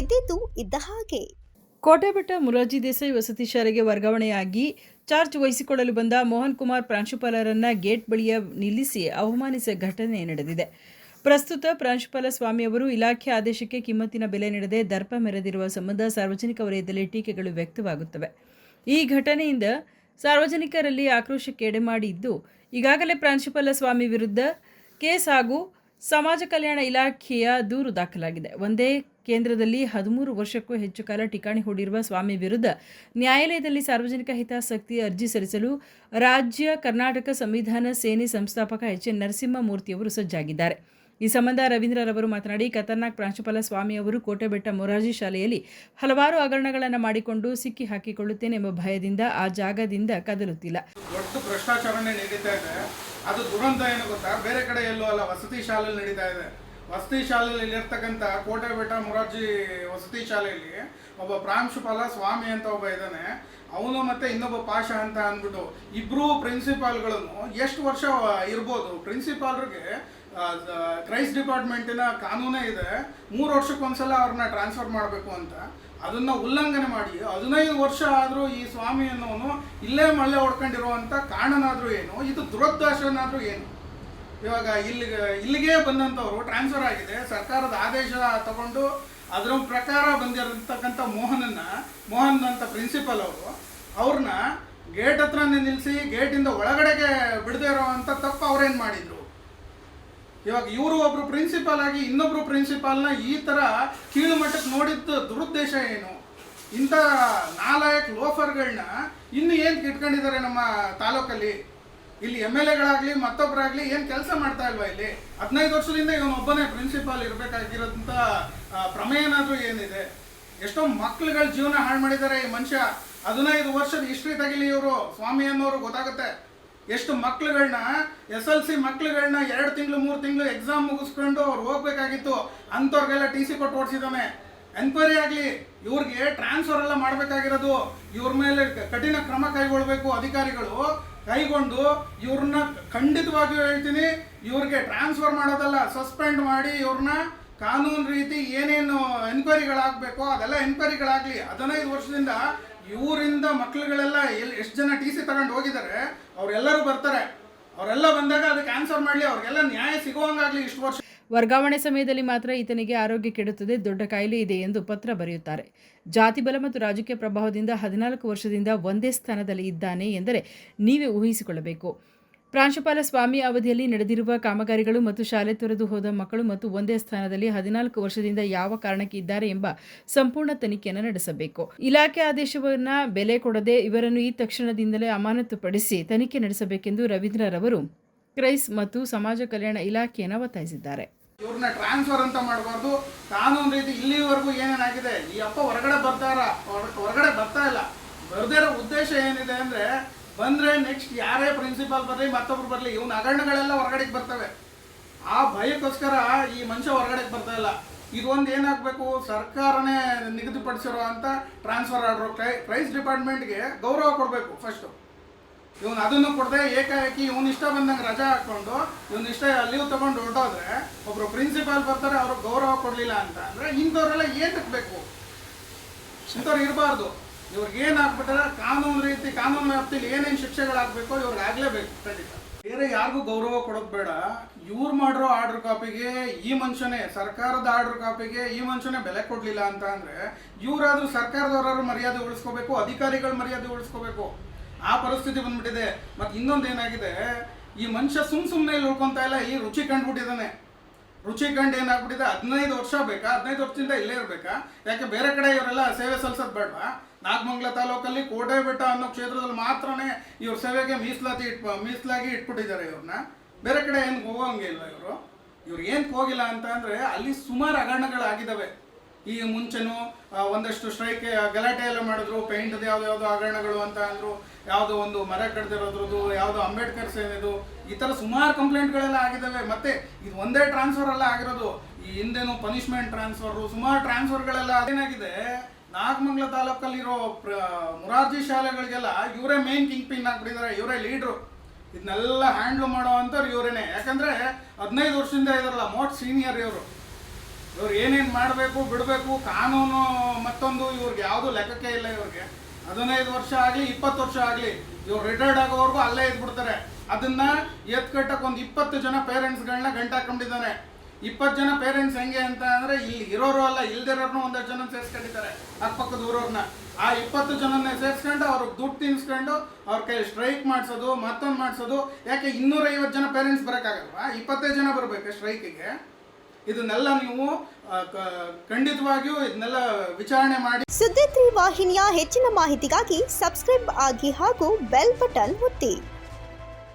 ಇದ್ದಿದ್ದು ಇದ್ದ ಹಾಗೆ. ಕೋಟೆಬೆಟ್ಟ ಮುರಾರ್ಜಿ ದೇಸಾಯಿ ವಸತಿ ಶಾಲೆಗೆ ವರ್ಗಾವಣೆಯಾಗಿ ಚಾರ್ಜ್ ವಹಿಸಿಕೊಳ್ಳಲು ಬಂದ ಮೋಹನ್ ಕುಮಾರ್ ಪ್ರಾಂಶುಪಾಲರನ್ನ ಗೇಟ್ ಬಳಿಯ ನಿಲ್ಲಿಸಿ ಅವಮಾನಿಸಿದ ಘಟನೆ ನಡೆದಿದೆ. ಪ್ರಸ್ತುತ ಪ್ರಾಂಶುಪಾಲ ಸ್ವಾಮಿ ಅವರು ಇಲಾಖೆ ಆದೇಶಕ್ಕೆ ಕಿಮ್ಮತ್ತಿನ ಬೆಲೆ ನೀಡದೆ ದರ್ಪ ಮೆರೆದಿರುವ ಸಂಬಂಧ ಸಾರ್ವಜನಿಕ ವಲಯದಲ್ಲಿ ಟೀಕೆಗಳು ವ್ಯಕ್ತವಾಗುತ್ತವೆ. ಈ ಘಟನೆಯಿಂದ ಸಾರ್ವಜನಿಕರಲ್ಲಿ ಆಕ್ರೋಶಕ್ಕೆ ಎಡೆಮಾಡಿದ್ದು ಈಗಾಗಲೇ ಪ್ರಾಂಶುಪಾಲ ಸ್ವಾಮಿ ವಿರುದ್ಧ ಕೇಸ್ ಹಾಗೂ ಸಮಾಜ ಕಲ್ಯಾಣ ಇಲಾಖೆಯ ದೂರು ದಾಖಲಾಗಿದೆ. ಒಂದೇ ಕೇಂದ್ರದಲ್ಲಿ ಹದಿಮೂರು ವರ್ಷಕ್ಕೂ ಹೆಚ್ಚು ಕಾಲ ಠಿಕಾಣಿ ಹೂಡಿರುವ ಸ್ವಾಮಿ ವಿರುದ್ಧ ನ್ಯಾಯಾಲಯದಲ್ಲಿ ಸಾರ್ವಜನಿಕ ಹಿತಾಸಕ್ತಿ ಅರ್ಜಿ ಸಲ್ಲಿಸಲು ರಾಜ್ಯ ಕರ್ನಾಟಕ ಸಂವಿಧಾನ ಸೇನೆ ಸಂಸ್ಥಾಪಕ ಎಚ್. ಎನ್. ನರಸಿಂಹಮೂರ್ತಿಯವರು ಸಜ್ಜಾಗಿದ್ದಾರೆ. ಈ ಸಂಬಂಧ ರವೀಂದ್ರರವರು ಮಾತನಾಡಿ, ಖತರ್ನಾಕ್ ಪ್ರಾಂಶುಪಾಲ ಸ್ವಾಮಿ ಅವರು ಕೋಟೆಬೆಟ್ಟ ಮೊರಾರ್ಜಿ ಶಾಲೆಯಲ್ಲಿ ಹಲವಾರು ಹಗರಣಗಳನ್ನು ಮಾಡಿಕೊಂಡು ಸಿಕ್ಕಿ ಹಾಕಿಕೊಳ್ಳುತ್ತೇನೆ ಎಂಬ ಭಯದಿಂದ ಆ ಜಾಗದಿಂದ ಕದಲುತ್ತಿಲ್ಲ. ಅದು ದುರಂತ ಏನು ಗೊತ್ತಾ? ಬೇರೆ ಕಡೆ ಎಲ್ಲೂ ಅಲ್ಲ, ವಸತಿ ಶಾಲೆಯಲ್ಲಿ ನಡೀತಾ ಇದೆ. ವಸತಿ ಶಾಲೆಯಲ್ಲಿ ಇರ್ತಕ್ಕಂಥ ಕೋಟೆಬೆಟ್ಟ ಮೊರಾರ್ಜಿ ವಸತಿ ಶಾಲೆಯಲ್ಲಿ ಒಬ್ಬ ಪ್ರಾಂಶುಪಾಲ ಸ್ವಾಮಿ ಅಂತ ಒಬ್ಬ ಇದ್ದಾನೆ. ಅವನು ಮತ್ತೆ ಇನ್ನೊಬ್ಬ ಪಾಶ ಅಂತ ಅಂದ್ಬಿಟ್ಟು ಇಬ್ರು ಪ್ರಿನ್ಸಿಪಾಲ್ಗಳನ್ನು ಎಷ್ಟು ವರ್ಷ ಇರ್ಬೋದು? ಪ್ರಿನ್ಸಿಪಾಲ್ರಿಗೆ ಕ್ರೈಸ್ಟ್ ಡಿಪಾರ್ಟ್ಮೆಂಟಿನ ಕಾನೂನೇ ಇದೆ. ಮೂರು ವರ್ಷಕ್ಕೊಂದ್ಸಲ ಅವ್ರನ್ನ ಟ್ರಾನ್ಸ್ಫರ್ ಮಾಡಬೇಕು ಅಂತ. ಅದನ್ನ ಉಲ್ಲಂಘನೆ ಮಾಡಿ ಹದಿನೈದು ವರ್ಷ ಆದರೂ ಈ ಸ್ವಾಮಿ ಅನ್ನೋನು ಇಲ್ಲೇ ಮಳೆ ಹೊಡ್ಕೊಂಡಿರುವಂಥ ಕಾರಣನಾದ್ರೂ ಏನು? ಇದು ದುರದೃಷ್ಟನಾದ್ರೂ ಏನು? ಇವಾಗ ಇಲ್ಲಿಗೆ ಇಲ್ಲಿಗೆ ಬಂದಂಥವ್ರು ಟ್ರಾನ್ಸ್ಫರ್ ಆಗಿದೆ. ಸರ್ಕಾರದ ಆದೇಶ ತಗೊಂಡು ಅದರ ಪ್ರಕಾರ ಬಂದಿರತಕ್ಕಂಥ ಮೋಹನನ್ನ, ಮೋಹನ್ ಅಂತ ಪ್ರಿನ್ಸಿಪಲ್ ಅವರು ಅವ್ರನ್ನ ಗೇಟ್ ಹತ್ರನೇ ನಿಲ್ಲಿಸಿ ಗೇಟಿಂದ ಒಳಗಡೆಗೆ ಬಿಡದೇ ಇರೋವಂಥ ತಪ್ಪು ಅವ್ರೇನು ಮಾಡಿದ್ರು? ಇವಾಗ ಇವರು ಒಬ್ರು ಪ್ರಿನ್ಸಿಪಾಲ್ ಆಗಿ ಇನ್ನೊಬ್ರು ಪ್ರಿನ್ಸಿಪಾಲ್ನ ಈ ತರ ಕೀಳು ಮಟ್ಟಕ್ಕೆ ನೋಡಿದ್ದು ದುರುದ್ದೇಶ ಏನು? ಇಂಥ ನಾಲಾಯಕ್ ಲೋಫರ್ಗಳನ್ನ ಇನ್ನು ಏನು ಕಿಟ್ಕೊಂಡಿದ್ದಾರೆ ನಮ್ಮ ತಾಲೂಕಲ್ಲಿ? ಇಲ್ಲಿ ಎಂ ಎಲ್ ಎಗಳಾಗಲಿ ಮತ್ತೊಬ್ಬರಾಗಲಿ ಏನು ಕೆಲಸ ಮಾಡ್ತಾ ಇಲ್ವಾ ಇಲ್ಲಿ? ಹದಿನೈದು ವರ್ಷದಿಂದ ಇವನೊಬ್ಬನೇ ಪ್ರಿನ್ಸಿಪಾಲ್ ಇರಬೇಕಾಗಿರೋಂಥ ಪ್ರಮೇಯ ಏನಾದರೂ ಏನಿದೆ? ಎಷ್ಟೋ ಮಕ್ಳುಗಳ ಜೀವನ ಹಾಳು ಮಾಡಿದ್ದಾರೆ ಈ ಮನುಷ್ಯ. ಹದಿನೈದು ವರ್ಷದ ಹಿಸ್ಟ್ರಿ ತೆಗಿಲಿ ಇವರು. ಸ್ವಾಮಿ ಅನ್ನೋರು ಗೊತ್ತಾಗುತ್ತೆ. ಎಷ್ಟು ಮಕ್ಳುಗಳನ್ನ ಎಸ್ ಎಲ್ ಸಿ ಮಕ್ಳುಗಳನ್ನ ಎರಡು ತಿಂಗಳು, ಮೂರು ತಿಂಗಳು ಎಕ್ಸಾಮ್ ಮುಗಿಸ್ಕೊಂಡು ಅವ್ರು ಹೋಗ್ಬೇಕಾಗಿತ್ತು, ಅಂಥವ್ರಿಗೆಲ್ಲ ಟಿ ಸಿ ಕೊಟ್ಟು ಓಡಿಸಿದ್ದಾನೆ. ಎನ್ಕ್ವೈರಿ ಆಗಲಿ, ಇವ್ರಿಗೆ ಟ್ರಾನ್ಸ್ಫರ್ ಎಲ್ಲ ಮಾಡಬೇಕಾಗಿರೋದು, ಇವ್ರ ಮೇಲೆ ಕಠಿಣ ಕ್ರಮ ಕೈಗೊಳ್ಬೇಕು ಅಧಿಕಾರಿಗಳು. ಕೈಗೊಂಡು ಇವ್ರನ್ನ ಖಂಡಿತವಾಗಿಯೂ ಹೇಳ್ತೀನಿ, ಇವ್ರಿಗೆ ಟ್ರಾನ್ಸ್ಫರ್ ಮಾಡೋದಲ್ಲ ಸಸ್ಪೆಂಡ್ ಮಾಡಿ ಇವ್ರನ್ನ ಕಾನೂನು ರೀತಿ ಏನೇನು ಎನ್ಕ್ವೈರಿಗಳಾಗಬೇಕೋ ಅದೆಲ್ಲ ಎನ್ಕ್ವೈರಿಗಳಾಗಲಿ ಹದಿನೈದು ವರ್ಷದಿಂದ ಇವರಿಂದ ಮಕ್ಳುಗಳೆಲ್ಲ ಎಲ್ಲಿ ಎಷ್ಟು ಜನ ಟಿ ಸಿ ತಗೊಂಡು ಹೋಗಿದ್ದಾರೆ ಅವರೆಲ್ಲರೂ ಬರ್ತಾರೆ. ಅವರೆಲ್ಲ ಬಂದಾಗ ಅದಕ್ಕೆ ಆನ್ಸರ್ ಮಾಡಲಿ, ಅವ್ರಿಗೆಲ್ಲ ನ್ಯಾಯ ಸಿಗುವಂಗಾಗಲಿ ಇಷ್ಟು ವರ್ಷ. ವರ್ಗಾವಣೆ ಸಮಯದಲ್ಲಿ ಮಾತ್ರ ಈತನಿಗೆ ಆರೋಗ್ಯ ಕೆಡುತ್ತದೆ, ದೊಡ್ಡ ಕಾಯಿಲೆ ಇದೆ ಎಂದು ಪತ್ರ ಬರೆಯುತ್ತಾರೆ. ಜಾತಿ ಬಲ ಮತ್ತು ರಾಜಕೀಯ ಪ್ರಭಾವದಿಂದ ಹದಿನಾಲ್ಕು ವರ್ಷದಿಂದ ಒಂದೇ ಸ್ಥಾನದಲ್ಲಿ ಇದ್ದಾನೆ ಎಂದರೆ ನೀವೇ ಊಹಿಸಿಕೊಳ್ಳಬೇಕು. ಪ್ರಾಂಶುಪಾಲ ಸ್ವಾಮಿ ಅವಧಿಯಲ್ಲಿ ನಡೆದಿರುವ ಕಾಮಗಾರಿಗಳು ಮತ್ತು ಶಾಲೆ ತೊರೆದು ಹೋದ ಮಕ್ಕಳು ಮತ್ತು ಒಂದೇ ಸ್ಥಾನದಲ್ಲಿ ಹದಿನಾಲ್ಕು ವರ್ಷದಿಂದ ಯಾವ ಕಾರಣಕ್ಕೆ ಇದ್ದಾರೆ ಎಂಬ ಸಂಪೂರ್ಣ ತನಿಖೆಯನ್ನು ನಡೆಸಬೇಕು. ಇಲಾಖೆ ಆದೇಶವನ್ನು ಬೆಲೆ ಕೊಡದೆ ಇವರನ್ನು ಈ ತಕ್ಷಣದಿಂದಲೇ ಅಮಾನತುಪಡಿಸಿ ತನಿಖೆ ನಡೆಸಬೇಕೆಂದು ರವೀಂದ್ರರವರು ಕ್ರೈಸ್ ಮತ್ತು ಸಮಾಜ ಕಲ್ಯಾಣ ಇಲಾಖೆಯನ್ನು ಒತ್ತಾಯಿಸಿದ್ದಾರೆ. ಇವ್ರನ್ನ ಟ್ರಾನ್ಸ್ಫರ್ ಅಂತ ಮಾಡಬಾರ್ದು. ಕಾನೂನು ರೀತಿ ಇಲ್ಲಿವರೆಗೂ ಏನೇನಾಗಿದೆ? ಈ ಅಪ್ಪ ಹೊರಗಡೆ ಬರ್ತಾರ? ಹೊರಗಡೆ ಬರ್ತಾ ಇಲ್ಲ. ಬರ್ದಿರೋ ಉದ್ದೇಶ ಏನಿದೆ ಅಂದ್ರೆ ಬಂದ್ರೆ ನೆಕ್ಸ್ಟ್ ಯಾರೇ ಪ್ರಿನ್ಸಿಪಾಲ್ ಬರಲಿ, ಮತ್ತೊಬ್ರು ಬರಲಿ, ಇವ್ನ ಹಗರಣಗಳೆಲ್ಲ ಹೊರಗಡೆಗೆ ಬರ್ತವೆ. ಆ ಭಯಕ್ಕೋಸ್ಕರ ಈ ಮನುಷ್ಯ ಹೊರಗಡೆಗೆ ಬರ್ತಾ ಇಲ್ಲ. ಇದೊಂದು ಏನಾಗಬೇಕು? ಸರ್ಕಾರನೇ ನಿಗದಿಪಡಿಸಿರೋ ಅಂತ ಟ್ರಾನ್ಸ್ಫರ್ ಆರ್ಡರ್ ಕ್ರೈಸ್ ಡಿಪಾರ್ಟ್ಮೆಂಟ್ಗೆ ಗೌರವ ಕೊಡಬೇಕು ಫಸ್ಟು ಇವನು ಅದನ್ನು ಕೊಡದೆ ಏಕಾಏಕಿ ಇವನ್ ಇಷ್ಟ ಬಂದಂಗೆ ರಜಾ ಹಾಕ್ಕೊಂಡು, ಇವನ್ ಇಷ್ಟ ಲೀವ್ ತಗೊಂಡು ಹೊರಟೋದ್ರೆ ಒಬ್ಬರು ಪ್ರಿನ್ಸಿಪಾಲ್ ಬರ್ತಾರೆ ಅವ್ರಿಗೆ ಗೌರವ ಕೊಡಲಿಲ್ಲ ಅಂತ ಅಂದರೆ ಇಂಥವ್ರೆಲ್ಲ ಏನಕ್ಕೆ ಬೇಕು ಇಂಥವ್ರು ಇರಬಾರ್ದು. ಇವ್ರಿಗೆ ಏನ್ ಕಾಮನ್ ಕಾನೂನು ರೀತಿ, ಕಾನೂನು ವ್ಯಾಪ್ತಿಲಿ ಏನೇನು ಶಿಕ್ಷೆಗಳಾಗಬೇಕು ಇವ್ರಿಗೆ ಆಗ್ಲೇಬೇಕು, ಖಂಡಿತ. ಬೇರೆ ಯಾರಿಗೂ ಗೌರವ ಕೊಡೋದು ಬೇಡ. ಇವ್ರು ಮಾಡಿರೋ ಆರ್ಡರ್ ಕಾಪಿಗೆ ಈ ಮನುಷ್ಯನೇ, ಸರ್ಕಾರದ ಆರ್ಡರ್ ಕಾಪಿಗೆ ಈ ಮನುಷ್ಯನೇ ಬೆಲೆ ಕೊಡ್ಲಿಲ್ಲ ಅಂತ ಅಂದರೆ ಇವರಾದ್ರೂ ಸರ್ಕಾರದವರಾದ್ರೂ ಮರ್ಯಾದೆ ಉಳಿಸ್ಕೋಬೇಕು, ಅಧಿಕಾರಿಗಳ ಮರ್ಯಾದೆ ಉಳಿಸ್ಕೋಬೇಕು. ಆ ಪರಿಸ್ಥಿತಿ ಬಂದ್ಬಿಟ್ಟಿದೆ. ಮತ್ತೆ ಇನ್ನೊಂದು ಏನಾಗಿದೆ? ಈ ಮನುಷ್ಯ ಸುಮ್ ಸುಮ್ಮನೆ ಇಲ್ಲಿ ಉಳ್ಕೊಂತ ಇಲ್ಲ, ಈ ರುಚಿ ಕಂಡ್ಬಿಟ್ಟಿದ್ದಾನೆ. ರುಚಿ ಕಂಡು ಏನಾಗ್ಬಿಟ್ಟಿದೆ? ಹದಿನೈದು ವರ್ಷ ಬೇಕಾ? ಹದಿನೈದು ವರ್ಷದಿಂದ ಇಲ್ಲೇ ಇರಬೇಕಾ? ಯಾಕೆ ಬೇರೆ ಕಡೆ ಇವರೆಲ್ಲ ಸೇವೆ ಸಲ್ಲಿಸೋದು ಬೇಡವಾ? ನಾಗಮಂಗಲ ತಾಲೂಕಲ್ಲಿ ಕೋಟೆ ಬೆಟ್ಟ ಅನ್ನೋ ಕ್ಷೇತ್ರದಲ್ಲಿ ಮಾತ್ರನೇ ಇವ್ರ ಸೇವೆಗೆ ಮೀಸಲಾತಿ ಇಟ್ ಮೀಸಲಾಗಿ ಇಟ್ಬಿಟ್ಟಿದ್ದಾರೆ ಇವ್ರನ್ನ. ಬೇರೆ ಕಡೆ ಏನು ಹೋಗೋಂಗೆ ಇಲ್ಲ ಇವರು. ಇವ್ರು ಏನಕ್ಕೆ ಹೋಗಿಲ್ಲ ಅಂತ ಅಂದರೆ ಅಲ್ಲಿ ಸುಮಾರು ಹಗರಣಗಳಾಗಿದ್ದಾವೆ ಈ ಮುಂಚೆನೂ ಒಂದಷ್ಟು ಸ್ಟ್ರೈಕ್ ಗಲಾಟೆ ಎಲ್ಲ ಮಾಡಿದ್ರು ಪೇಂಟ್ದು ಯಾವ್ದು ಹಗರಣಗಳು ಅಂತ ಅಂದ್ರು, ಯಾವುದೋ ಒಂದು ಮರ ಕಡ್ದಿರೋದ್ರದ್ದು, ಯಾವುದೋ ಅಂಬೇಡ್ಕರ್ ಸೇನೆದು ಈ ಥರ ಸುಮಾರು ಕಂಪ್ಲೇಂಟ್ಗಳೆಲ್ಲ ಆಗಿದ್ದಾವೆ ಮತ್ತೆ ಇದು ಒಂದೇ ಟ್ರಾನ್ಸ್ಫರ್ ಎಲ್ಲ ಆಗಿರೋದು. ಈ ಹಿಂದೆನೂ ಪನಿಷ್ಮೆಂಟ್ ಟ್ರಾನ್ಸ್ಫರ್ ಸುಮಾರು ಟ್ರಾನ್ಸ್ಫರ್ಗಳೆಲ್ಲ ಅದೇನಾಗಿದೆ ನಾಗಮಂಗಲ ತಾಲೂಕಲ್ಲಿರೋ, ಪ್ರ, ಮುರಾರ್ಜಿ ಶಾಲೆಗಳಿಗೆಲ್ಲ ಇವರೇ ಮೇನ್ ಕಿಂಗ್ ಪಿನ್ ಆಗ್ಬಿಟ್ಟಿದ್ದಾರೆ, ಇವರೇ ಲೀಡ್ರು ಇದನ್ನೆಲ್ಲ ಹ್ಯಾಂಡ್ಲ್ ಮಾಡೋ ಅಂಥವ್ರು ಇವರೇನೆ. ಯಾಕಂದ್ರೆ ಹದಿನೈದು ವರ್ಷದಿಂದ ಇದಾರಲ್ಲ ಮೋಸ್ಟ್ ಸೀನಿಯರ್ ಇವರು. ಇವ್ರು ಏನೇನು ಮಾಡಬೇಕು, ಬಿಡಬೇಕು, ಕಾನೂನು ಮತ್ತೊಂದು ಇವ್ರಿಗೆ ಯಾವುದು ಲೆಕ್ಕಕ್ಕೆ ಇಲ್ಲ ಇವ್ರಿಗೆ. ಹದಿನೈದು ವರ್ಷ ಆಗಲಿ, ಇಪ್ಪತ್ತು ವರ್ಷ ಆಗಲಿ, ಇವ್ರು ರಿಟೈರ್ಡ್ ಆಗೋವರೆಗೂ ಅಲ್ಲೇ ಇದ್ಬಿಡ್ತಾರೆ. ಅದನ್ನ ಎತ್ಕಟ್ಟಕ್ಕೆ ಒಂದು ಇಪ್ಪತ್ತು ಜನ ಪೇರೆಂಟ್ಸ್ಗಳನ್ನ ಗಂಟು ಹಾಕೊಂಡಿದ್ದಾನೆ ಇಪ್ಪತ್ತು ಜನ ಪೇರೆಂಟ್ಸ್ ಹೆಂಗೆ ಅಂತ ಅಂದರೆ ಇಲ್ಲಿ ಇರೋರು ಅಲ್ಲ, ಇಲ್ದಿರೋರ್ನು ಒಂದಷ್ಟು ಜನ ಸೇರಿಸ್ಕೊಂಡಿದ್ದಾರೆ. ಅಕ್ಕಪಕ್ಕದ ಊರವ್ರನ್ನ. ಆ ಇಪ್ಪತ್ತು ಜನನ್ನೇ ಸೇರಿಸ್ಕೊಂಡು ಅವ್ರಿಗೆ ದುಡ್ಡು ತಿನ್ಸ್ಕೊಂಡು ಅವ್ರ ಕೈ ಸ್ಟ್ರೈಕ್ ಮಾಡಿಸೋದು, ಮತ್ತೊಂದು ಮಾಡಿಸೋದು. ಯಾಕೆ ಇನ್ನೂರೈವತ್ತು ಜನ ಪೇರೆಂಟ್ಸ್ ಬರೋಕ್ಕಾಗಲ್ವಾ? ಇಪ್ಪತ್ತೈದು ಜನ ಬರಬೇಕು ಸ್ಟ್ರೈಕಿಗೆ ಇದನ್ನೆಲ್ಲ ನೀವು ಖಂಡಿತವಾಗಿಯೂ ಇದನ್ನೆಲ್ಲ ವಿಚಾರಣೆ ಮಾಡಿ. ಸುದ್ದಿ ವಾಹಿನಿಯ ಹೆಚ್ಚಿನ ಮಾಹಿತಿಗಾಗಿ ಸಬ್ಸ್ಕ್ರೈಬ್ ಆಗಿ ಹಾಗೂ ಬೆಲ್ ಬಟನ್ ಒತ್ತಿ.